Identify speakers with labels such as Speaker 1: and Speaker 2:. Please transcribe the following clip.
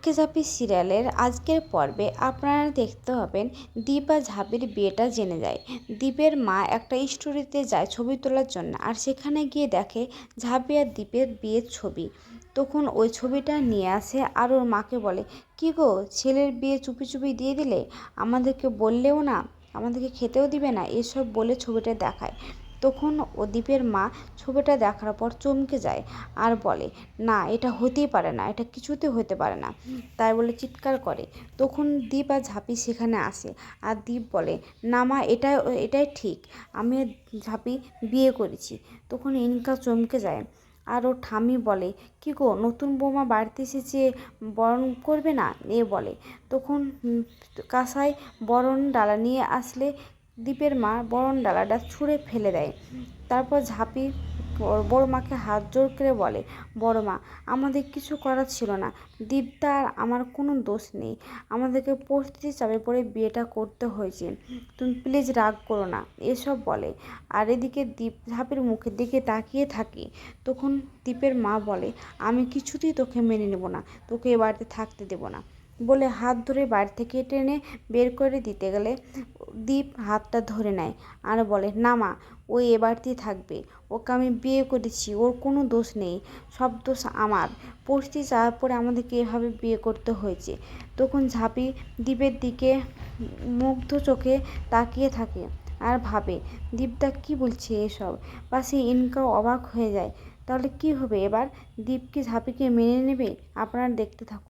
Speaker 1: ঝক্কি ঝাঁপি সিরিয়ালের আজকের পর্বে আপনারা দেখতে পাবেন দীপ আর বিয়েটা জেনে যায়। দীপের মা একটা স্টোরিতে যায় ছবি তোলার জন্য আর সেখানে গিয়ে দেখে ঝাঁপি আর দীপের বিয়ের ছবি। তখন ওই ছবিটা নিয়ে আসে আর ওর মাকে বলে, কি গো, ছেলের বিয়ে চুপি চুপি দিয়ে দিলে? আমাদেরকে বললেও না? আমাদেরকে খেতেও দিবে না? এসব বলে ছবিটা দেখায়। তখন ও দীপের মা ছবিটা দেখার পর চমকে যায় আর বলে, না, এটা হতেই পারে না, এটা কিছুতে হতে পারে না। তাই বলে চিৎকার করে। তখন দীপ আর ঝাঁপি সেখানে আসে আর দীপ বলে, না মা এটা এটাই ঠিক, আমি ঝাঁপি বিয়ে করেছি। তখন ইনকা চমকে যায় আর ও ঠামি বলে, কী গো, নতুন বৌমা বাড়িতে এসেছে, বরণ করবে না? এ বলে। তখন কাঁসাই বরণ ডালা নিয়ে আসলে দীপের মা বরণ ডালাটা ছুঁড়ে ফেলে দেয়। তারপর ঝাঁপি বড় মাকে হাত জোর করে বলে, বড় মা, আমাদের কিছু করার ছিল না। দীপদা আর আমার কোনো দোষ নেই। আমাদেরকে পরিস্থিতি চাপে পড়ে বিয়েটা করতে হয়েছে। তুমি প্লিজ রাগ করো না। এসব বলে। আর এদিকে দীপ ঝাঁপির মুখের দিকে তাকিয়ে থাকি। তখন দীপের মা বলে, আমি কিছুতেই তোকে মেনে নেব না। তোকে এ বাড়িতে থাকতে দেবো না। বলে হাত ধরে বাড়ি থেকে টেনে বের করে দিতে গেলে দীপ হাতটা ধরে নেয় আর বলে, না মা, ও এ বাড়িতেই থাকবে। ওকে আমি বিয়ে করেছি, ওর কোনো দোষ নেই, সব দোষ আমার। পরিস্থিতি চাওয়ার পরে আমাদেরকে এভাবে বিয়ে করতে হয়েছে। তখন ঝাঁপি দ্বীপের দিকে মুগ্ধ চোখে তাকিয়ে থাকে আর ভাবে, দীপদা কি বলছে এসব? পাশে ইনকাও অবাক হয়ে যায়। তাহলে কি হবে এবার? দীপকে ঝাঁপিকে মেনে নেবে? আপনারা দেখতে থাকুন।